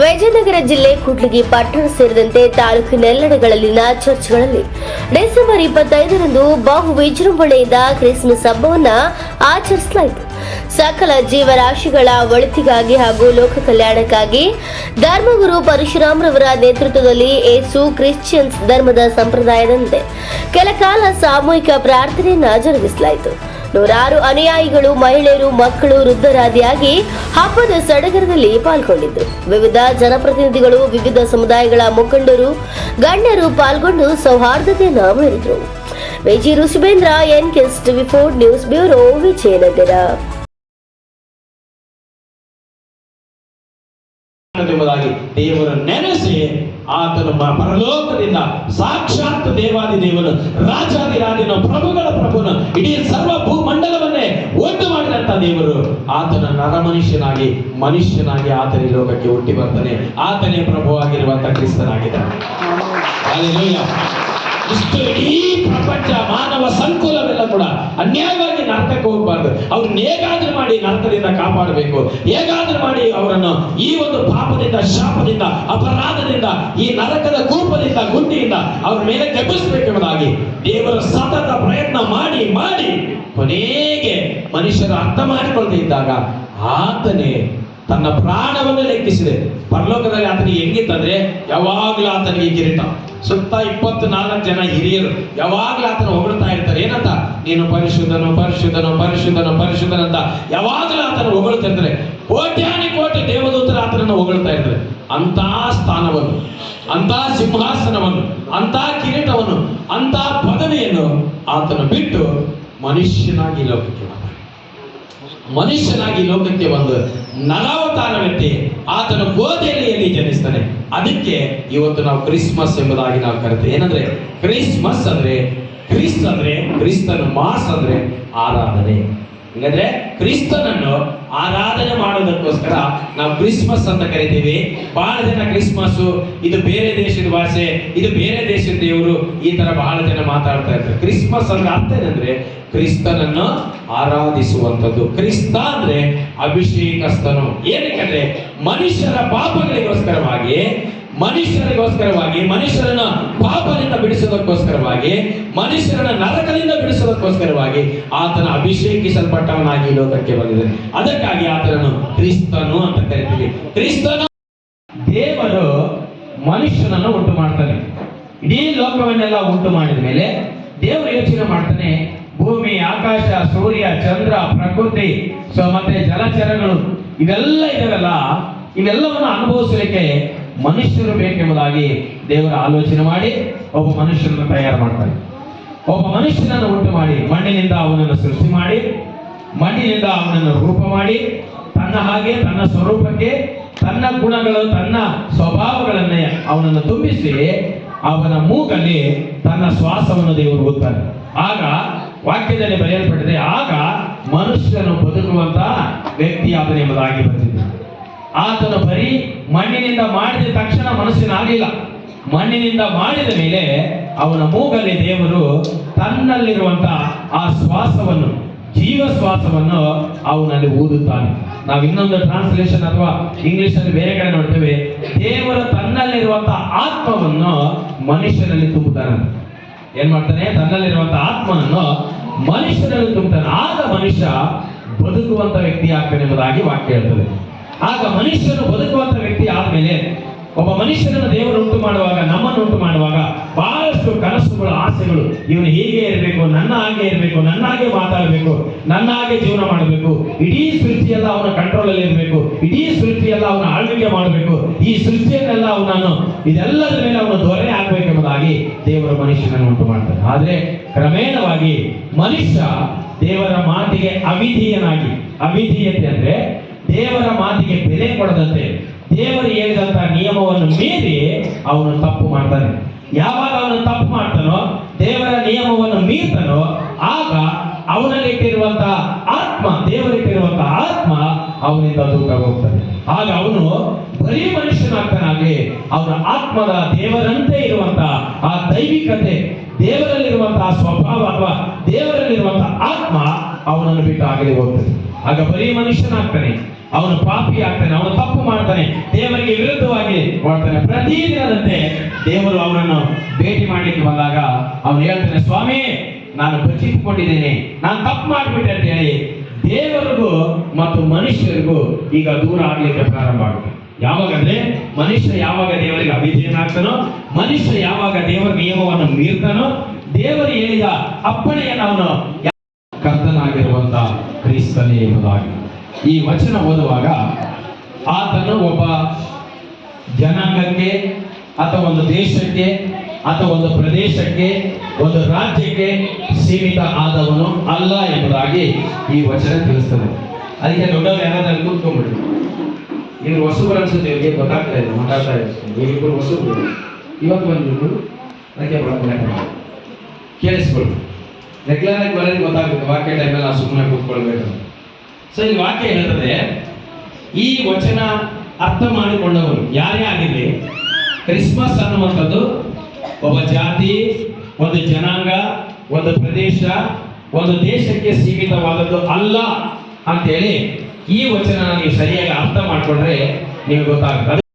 ವಿಜಯನಗರ ಜಿಲ್ಲೆ ಕೂಡ್ಲಿಗಿ ಪಟ್ಟಣ ಸೇರಿದಂತೆ ತಾಲೂಕಿನೆಲ್ಲೆಡೆಗಳಲ್ಲಿನ ಚರ್ಚ್ಗಳಲ್ಲಿ ಡಿಸೆಂಬರ್ ಇಪ್ಪತ್ತೈದರಂದು ಬಹು ವಿಜೃಂಭಣೆಯಿಂದ ಕ್ರಿಸ್ಮಸ್ ಹಬ್ಬವನ್ನು ಆಚರಿಸಲಾಯಿತು. ಸಕಲ ಜೀವರಾಶಿಗಳ ಒಳಿತಿಗಾಗಿ ಹಾಗೂ ಲೋಕ ಕಲ್ಯಾಣಕ್ಕಾಗಿ ಧರ್ಮಗುರು ಪರಶುರಾಮ್ರವರ ನೇತೃತ್ವದಲ್ಲಿ ಏಸು ಕ್ರಿಶ್ಚಿಯನ್ಸ್ ಧರ್ಮದ ಸಂಪ್ರದಾಯದಂತೆ ಕೆಲ ಕಾಲ ಸಾಮೂಹಿಕ ಪ್ರಾರ್ಥನೆಯನ್ನ ಜರುಗಿಸಲಾಯಿತು. ನೂರಾರು ಅನುಯಾಯಿಗಳು, ಮಹಿಳೆಯರು, ಮಕ್ಕಳು, ವೃದ್ಧರಾದಿಯಾಗಿ ಹಬ್ಬದ ಸಡಗರದಲ್ಲಿ ಪಾಲ್ಗೊಂಡಿದ್ದರು. ವಿವಿಧ ಜನಪ್ರತಿನಿಧಿಗಳು, ವಿವಿಧ ಸಮುದಾಯಗಳ ಮುಖಂಡರು, ಗಣ್ಯರು ಪಾಲ್ಗೊಂಡು ಸೌಹಾರ್ದತೆಯನ್ನು ಮೆರೆದರು ವಿಜಿ ಋಷಭೇಂದ್ರ ಎನ್ ಕೆಸ್ಟ್ ಫೋರ್ ನ್ಯೂಸ್ ಬ್ಯೂರೋ, ವಿಜಯನಗರ. ಎಂಬುದಾಗಿ ದೇವರ ನೆನೆಸಿ ಆತನು ಪರಲೋಕದಿಂದ ಸಾಕ್ಷಾತ್ ದೇವಾದಿ ದೇವನು ರಾಜಾದಿರಾದಿನ ಪ್ರಭುಗಳ ಪ್ರಭುನು, ಇಡೀ ಸರ್ವ ಭೂಮಂಡಲವನ್ನೇ ಒಟ್ಟು ಮಾಡಿದಂತ ದೇವರು. ಆತನ ನರ ಮನುಷ್ಯನಾಗಿ ಆತನ ಲೋಕಕ್ಕೆ ಹುಟ್ಟಿ ಬರ್ತಾನೆ. ಆತನೇ ಪ್ರಭುವಾಗಿರುವಂತ ಕ್ರಿಸ್ತನಾಗಿದ್ದಾನೆ. ಇಷ್ಟು ಇಡೀ ಪ್ರಪಂಚ ಮಾನವ ಸಂಕುಲವೆಲ್ಲ ಕೂಡ ಅನ್ಯಾಯವಾಗಿ ನರಕಕ್ಕೆ ಹೋಗಬಾರ್ದು. ಅವ್ರನ್ನ ಹೇಗಾದ್ರೂ ಮಾಡಿ ನರ್ತದಿಂದ ಕಾಪಾಡಬೇಕು. ಹೇಗಾದ್ರೂ ಮಾಡಿ ಅವರನ್ನು ಈ ಒಂದು ಪಾಪದಿಂದ, ಶಾಪದಿಂದ, ಅಪರಾಧದಿಂದ, ಈ ನರಕದ ಕೂಪದಿಂದ, ಗುಂಡಿಯಿಂದ ಅವ್ರ ಮೇಲೆ ಕೆಬ್ಬಿಸಬೇಕೆಂಬುದಾಗಿ ದೇವರ ಸತತ ಪ್ರಯತ್ನ ಮಾಡಿ ಮಾಡಿ ಕೊನೆಗೆ ಮನುಷ್ಯರು ಅರ್ಥ ಮಾಡಿಕೊಳ್ಳದೆ ಇದ್ದಾಗ ಆತನೇ ತನ್ನ ಪ್ರಾಣವನ್ನು ಲೆಕ್ಕಿಸಿದೆ. ಪರಲೋಕದಲ್ಲಿ ಆತನಿಗೆ ಹೆಂಗಿತ್ತಂದ್ರೆ ಯಾವಾಗ್ಲೂ ಆತನಿಗೆ ಕಿರೀಟ. ಸುತ್ತ ಇಪ್ಪತ್ನಾಲ್ಕು ಜನ ಹಿರಿಯರು ಯಾವಾಗ್ಲೂ ಆತನ ಹೊಗಳ್ತಾ ಇರ್ತಾರೆ. ಏನಂತ? ನೀನು ಪರಿಶುದ್ಧನು ಪರಿಶುದ್ಧನು ಪರಿಶುದ್ಧನು, ಪರಿಶುದ್ಧನ ಅಂತ ಯಾವಾಗಲೂ ಆತನ ಹೊಗಳ್ತಾ ಇರ್ತಾರೆ. ಕೋಟ್ಯಾನಿ ಕೋಟಿ ದೇವದೂತರ ಆತನನ್ನು ಹೊಗಳ್ತಾ ಇರ್ತಾರೆ. ಅಂತ ಸ್ಥಾನವನ್ನು ಅಂತ ಸಿಂಹಾಸನವನ್ನು ಅಂತ ಕಿರೀಟವನ್ನು ಅಂತ ಪದವಿಯನ್ನು ಆತನು ಬಿಟ್ಟು ಮನುಷ್ಯನಾಗಿ ಲೋಕಕ್ಕೆ ಮನುಷ್ಯನಾಗಿ ಲೋಕಕ್ಕೆ ಬಂದು ನರಾವತಾರವೆತ್ತಿ ಆತನ ಗೋದೆಲೆಯಲ್ಲಿ ಜನಿಸ್ತಾನೆ? ಅದಕ್ಕೆ ಇವತ್ತು ನಾವು ಕ್ರಿಸ್ಮಸ್ ಎಂಬುದಾಗಿ ನಾವು ಕರಿತೇವೆ ಏನಂದ್ರೆ, ಕ್ರಿಸ್ಮಸ್ ಅಂದ್ರೆ ಕ್ರಿಸ್ತ್ ಅಂದ್ರೆ ಕ್ರಿಸ್ತನ ಮಾಸ್ ಅಂದ್ರೆ ಆರಾಧನೆ. ಹಂಗಂದ್ರೆ ಕ್ರಿಸ್ತನನ್ನು ಆರಾಧನೆ ಮಾಡೋದಕ್ಕೋಸ್ಕರ ನಾವು ಕ್ರಿಸ್ಮಸ್ ಅಂತ ಕರಿತೀವಿ. ಬಹಳ ಜನ ಕ್ರಿಸ್ಮಸ್ ಇದು ಬೇರೆ ದೇಶದ ಭಾಷೆ, ಇದು ಬೇರೆ ದೇಶದ ದೇವರು ಈ ತರ ಬಹಳ ಜನ ಮಾತಾಡ್ತಾ ಇರ್ತಾರೆ. ಕ್ರಿಸ್ಮಸ್ ಅಂದ್ರೆ ಅರ್ಥ ಏನಂದ್ರೆ ಕ್ರಿಸ್ತನನ್ನು ಆರಾಧಿಸುವಂಥದ್ದು. ಕ್ರಿಸ್ತ ಅಂದ್ರೆ ಅಭಿಷೇಕಸ್ತನು ಏನಕ್ಕಂದ್ರೆ ಮನುಷ್ಯರ ಪಾಪಗಳಿಗೋಸ್ಕರವಾಗಿ ಮನುಷ್ಯರಿಗೋಸ್ಕರವಾಗಿ, ಮನುಷ್ಯರನ್ನ ಪಾಪದಿಂದ ಬಿಡಿಸೋದಕ್ಕೋಸ್ಕರವಾಗಿ, ಮನುಷ್ಯರನ್ನ ನರಕದಿಂದ ಬಿಡಿಸೋದಕ್ಕೋಸ್ಕರವಾಗಿ ಆತನ ಅಭಿಷೇಕಿಸಲ್ಪಟ್ಟವನಾಗಿ ಲೋಕಕ್ಕೆ ಬಂದಿದ್ದಾನೆ ಅದಕ್ಕಾಗಿ ಆತನನ್ನು ಕ್ರಿಸ್ತನು ಅಂತ ಕರಿತೀವಿ. ಕ್ರಿಸ್ತನ ದೇವರು ಮನುಷ್ಯನನ್ನು ಉಂಟು ಮಾಡ್ತಾನೆ. ಇಡೀ ಲೋಕವನ್ನೆಲ್ಲ ಉಂಟು ಮಾಡಿದ ಮೇಲೆ ದೇವರು ಯೋಚನೆ ಮಾಡ್ತಾನೆ, ಭೂಮಿ, ಆಕಾಶ, ಸೂರ್ಯ, ಚಂದ್ರ, ಪ್ರಕೃತಿ, ಸೊ ಮತ್ತೆ ಜಲಚರಗಳು, ಇವೆಲ್ಲ ಇದಾವಲ್ಲ, ಇವೆಲ್ಲವನ್ನು ಅನುಭವಿಸಲಿಕ್ಕೆ ಮನುಷ್ಯರು ಬೇಕೆಂಬುದಾಗಿ ದೇವರ ಆಲೋಚನೆ ಮಾಡಿ ಒಬ್ಬ ಮನುಷ್ಯನನ್ನು ತಯಾರು ಮಾಡ್ತಾರೆ. ಒಬ್ಬ ಮನುಷ್ಯನನ್ನು ಉಂಟು ಮಾಡಿ ಮಣ್ಣಿನಿಂದ ಅವನನ್ನು ಸೃಷ್ಟಿ ಮಾಡಿ, ಮಣ್ಣಿನಿಂದ ಅವನನ್ನು ರೂಪ ಮಾಡಿ, ತನ್ನ ಹಾಗೆ ತನ್ನ ಸ್ವರೂಪಕ್ಕೆ, ತನ್ನ ಗುಣಗಳು, ತನ್ನ ಸ್ವಭಾವಗಳನ್ನೇ ಅವನನ್ನು ತುಂಬಿಸಿ ಅವನ ಮೂಗಲ್ಲಿ ತನ್ನ ಶ್ವಾಸವನ್ನು ದೇವರು ಓದ್ತಾನೆ ಆಗ ವಾಕ್ಯದಲ್ಲಿ ಬರೆಯಲ್ಪಟ್ಟಿದೆ, ಆಗ ಮನುಷ್ಯನು ಬದುಕುವಂತಹ ವ್ಯಕ್ತಿ ಎಂಬುದಾಗಿ ಆತನು ಬರೀ ಮಣ್ಣಿನಿಂದ ಮಾಡಿದ ತಕ್ಷಣ ಮನಸ್ಸಿನಾಗಲಿಲ್ಲ. ಮಣ್ಣಿನಿಂದ ಮಾಡಿದ ಮೇಲೆ ಅವನ ಮೂಗಲ್ಲಿ ದೇವರು ತನ್ನಲ್ಲಿರುವಂತ ಆ ಶ್ವಾಸವನ್ನು, ಜೀವ ಶ್ವಾಸವನ್ನು ಅವನಲ್ಲಿ ಊದುತ್ತಾನೆ. ನಾವು ಇನ್ನೊಂದು ಟ್ರಾನ್ಸ್ಲೇಷನ್ ಅಥವಾ ಇಂಗ್ಲಿಷ್ ಅಲ್ಲಿ ಬೇರೆ ಕಡೆ ನೋಡ್ತೇವೆ. ದೇವರು ತನ್ನಲ್ಲಿರುವಂತಹ ಆತ್ಮವನ್ನು ಮನುಷ್ಯನಲ್ಲಿ ತುಂಬುತ್ತಾನೆ ಏನ್ ಮಾಡ್ತಾನೆ? ತನ್ನಲ್ಲಿರುವಂತಹ ಆತ್ಮನನ್ನು ಮನುಷ್ಯನಲ್ಲಿ ತುಂಬುತ್ತಾನೆ ಆಗ ಮನುಷ್ಯ ಬದುಕುವಂತ ವ್ಯಕ್ತಿ ಆಗ್ತಾನೆ ಎಂಬುದಾಗಿ ವಾಕ್ಯ ಹೇಳ್ತದೆ. ಆಗ ಮನುಷ್ಯನು ಬದುಕುವಂತ ವ್ಯಕ್ತಿ ಆದ್ಮೇಲೆ ಒಬ್ಬ ಮನುಷ್ಯನನ್ನು ದೇವರು ಉಂಟು ಮಾಡುವಾಗ, ನಮ್ಮನ್ನು ಉಂಟು ಮಾಡುವಾಗ ಬಹಳಷ್ಟು ಕನಸುಗಳು, ಆಸೆಗಳು ಇವನು ಹೀಗೆ ಇರಬೇಕು, ನನ್ನ ಹಾಗೆ ಇರಬೇಕು, ನನ್ನ ಹಾಗೆ ಮಾತಾಡಬೇಕು, ನನ್ನ ಹಾಗೆ ಜೀವನ ಮಾಡಬೇಕು. ಇಡೀ ಸೃಷ್ಟಿಯೆಲ್ಲ ಅವನ ಕಂಟ್ರೋಲ್ ಅಲ್ಲಿ ಇರಬೇಕು. ಇಡೀ ಸೃಷ್ಟಿಯೆಲ್ಲ ಅವನ ಆಳ್ವಿಕೆ ಮಾಡಬೇಕು. ಈ ಸೃಷ್ಟಿಯನ್ನೆಲ್ಲ ಅವನನ್ನು ಇದೆಲ್ಲದ ಮೇಲೆ ಅವನು ದೊರೆ ಆಗ್ಬೇಕೆಂಬುದಾಗಿ ದೇವರ ಮನುಷ್ಯನನ್ನು ಉಂಟು ಮಾಡ್ತಾನೆ. ಆದ್ರೆ ಕ್ರಮೇಣವಾಗಿ ಮನುಷ್ಯ ದೇವರ ಮಾತಿಗೆ ಅವಿಧೀಯನಾಗಿ, ಅವಿಧೀಯತೆ ಅಂದ್ರೆ ದೇವರ ಮಾತಿಗೆ ಬೆಲೆ ಕೊಡದಂತೆ ದೇವರು ಹೇಳಿದಂತ ನಿಯಮವನ್ನು ಮೀರಿ ಅವನು ತಪ್ಪು ಮಾಡ್ತಾನೆ. ಯಾವಾಗ ಅವನು ತಪ್ಪು ಮಾಡ್ತಾನೋ, ದೇವರ ನಿಯಮವನ್ನು ಮೀರ್ತಾನೋ, ಆಗ ಅವನಲ್ಲಿ ಇಟ್ಟಿರುವಂತಹ ಆತ್ಮ ದೇವರಿಟ್ಟಿರುವಂತಹ ಆತ್ಮ ಅವನಿಂದ ದೂರ ಹೋಗ್ತಾನೆ. ಆಗ ಅವನು ಬರೀ ಮನುಷ್ಯನಾಗ್ತಾನಾಗಿ ಅವನ ಆತ್ಮದ ದೇವರಂತೆ ಇರುವಂತಹ ಆ ದೈವಿಕತೆ ದೇವರಲ್ಲಿರುವಂತಹ ಸ್ವಭಾವ ಅಥವಾ ದೇವರಲ್ಲಿರುವಂತಹ ಆತ್ಮ ಅವನನ್ನು ಬಿಟ್ಟು ಆಗಲಿ ಹೋಗ್ತದೆ ಆಗ ಬರೀ ಮನುಷ್ಯನಾಗ್ತಾನೆ. ಅವನು ಪಾಪಿ ಆಗ್ತಾನೆ, ಅವನು ತಪ್ಪು ಮಾಡ್ತಾನೆ, ದೇವರಿಗೆ ವಿರುದ್ಧವಾಗಿ ಮಾಡ್ತಾನೆ. ಪ್ರತಿದಿನದಂತೆ ದೇವರು ಅವನನ್ನು ಭೇಟಿ ಮಾಡಲಿಕ್ಕೆ ಬಂದಾಗ ಅವನು ಹೇಳ್ತಾನೆ, ಸ್ವಾಮಿ, ನಾನು ಬಚ್ಚಿಟ್ಟುಕೊಂಡಿದ್ದೇನೆ. ನಾನು ತಪ್ಪು ಮಾಡಿಬಿಟ್ಟೆ ಅಂತ ಹೇಳಿ ದೇವರಿಗೂ ಮತ್ತು ಮನುಷ್ಯರಿಗೂ ಈಗ ದೂರ ಆಗ್ಲಿಕ್ಕೆ ಪ್ರಾರಂಭ ಆಗುತ್ತೆ. ಯಾವಾಗಂದ್ರೆ ಮನುಷ್ಯ ಯಾವಾಗ ದೇವರಿಗೆ ಅಭಿಜಯನಾಗ್ತಾನೋ ಮನುಷ್ಯ ಯಾವಾಗ ದೇವರ ನಿಯಮವನ್ನು ಮೀರ್ತಾನೋ, ದೇವರು ಹೇಳಿದ ಅಪ್ಪಣೆಯನ್ನು ಅವನು ಕರ್ತನಾಗಿರುವಂತ ಕ್ರೀಸ್ತನೇ ಎಂಬುದಾಗಿ. ಈ ವಚನ ಓದುವಾಗ ಆತನು ಒಬ್ಬ ಜನಾಂಗಕ್ಕೆ ಅಥವಾ ಒಂದು ದೇಶಕ್ಕೆ ಅಥವಾ ಒಂದು ಪ್ರದೇಶಕ್ಕೆ, ಒಂದು ರಾಜ್ಯಕ್ಕೆ ಸೀಮಿತ ಆದವನು ಅಲ್ಲ ಎಂಬುದಾಗಿ ಈ ವಚನ ತಿಳಿಸ್ತದೆ. ಅದಕ್ಕೆ ದೊಡ್ಡವರು ಯಾರಾದ್ರೂ ಕೂತ್ಕೊಂಡ್ಬಿಡ್ರಿ ಇವ್ರು ಹೊಸಬರು ಅನ್ಸುತ್ತೆ ಗೊತ್ತಾಗ್ತಾ ಇದೆ ಮಾತಾಡ್ತಾ ಇದೆ ಇವರಿಬ್ಬರು ಹೊಸಬರು. ಇವತ್ತು ಬಂದ್ಬಿಟ್ಟು ಅದಕ್ಕೆ ಕೇಳಿಸ್ಕೊಳ್ಳಿ ರೆಗ್ಯುಲರ್ ಆಗಿ ಬರೋದು ಗೊತ್ತಾಗುತ್ತೆ, ವಾಕ್ಯ ಟೈಮಲ್ಲಿ ನಾವು ಸುಮ್ಮನೆ ಕೂತ್ಕೊಳ್ಬೇಕು. ಸೊ ಈ ವಾಕ್ಯ ಹೇಳ್ತದೆ, ಈ ವಚನ ಅರ್ಥ ಮಾಡಿಕೊಂಡವರು ಯಾರೇ ಆಗಿರಲಿ, ಕ್ರಿಸ್ಮಸ್ ಅನ್ನುವಂಥದ್ದು ಒಬ್ಬ ಜಾತಿ, ಒಂದು ಜನಾಂಗ, ಒಂದು ಪ್ರದೇಶ, ಒಂದು ದೇಶಕ್ಕೆ ಸೀಮಿತವಾದದ್ದು ಅಲ್ಲ ಅಂತೇಳಿ ಈ ವಚನ ನೀವು ಸರಿಯಾಗಿ ಅರ್ಥ ಮಾಡಿಕೊಂಡ್ರೆ ನಿಮಗೆ ಗೊತ್ತಾಗುತ್ತೆ.